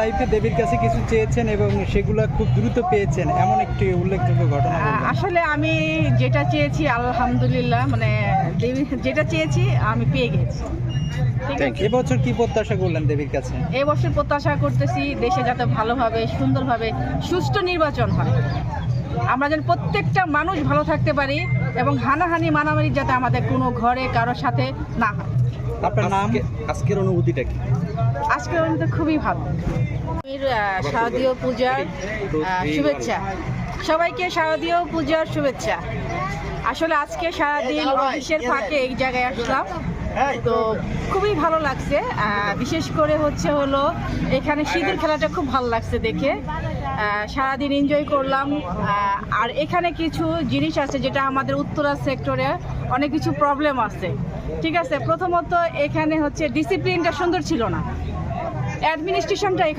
লাইফে দেবীর কাছে কিছু চেয়েছেন এবং সেগুলো খুব দ্রুত পেয়েছেন এমন একটি উল্লেখযোগ্য ঘটনা আসলে আমি যেটা চেয়েছি আলহামদুলিল্লাহ মানে দেবী যেটা চেয়েছি আমি পেয়ে গেছি। ঠিক এবছর কি প্রত্যাশা করলেন দেবীর কাছে? এবছর প্রত্যাশা করতেছি দেশে যাতে ভালোভাবে সুন্দরভাবে সুষ্ঠু নির্বাচন হয়। আমরা যেন প্রত্যেকটা মানুষ ভালো থাকতে পারি এবং হানাহানি মারামারি যাতে আমাদের কোনো ঘরে কারোর সাথে না হয়। আপনার নাম? আজকের অনুভূতিটা কি? আজকে তো খুবই ভালো। শারদীয় পূজার শুভেচ্ছা। সবাইকে শারদীয় পূজার শুভেচ্ছা। আসলে আজকে সারাদিন অফিসের ফাঁকে এই জায়গায় আসলাম। তো খুবই ভালো লাগছে। বিশেষ করে হচ্ছে হলো এখানে শীতের খেলাটা খুব ভালো লাগছে দেখে। সারাদিন এনজয় করলাম। আর এখানে কিছু জিনিস আছে যেটা আমাদের উত্তরা সেক্টরে অনেক কিছু প্রবলেম আছে। ঠিক আছে প্রথমত এখানে হচ্ছে ডিসিপ্লিনটা সুন্দর ছিল না। অ্যাডমিনিস্ট্রেশনটা এখানে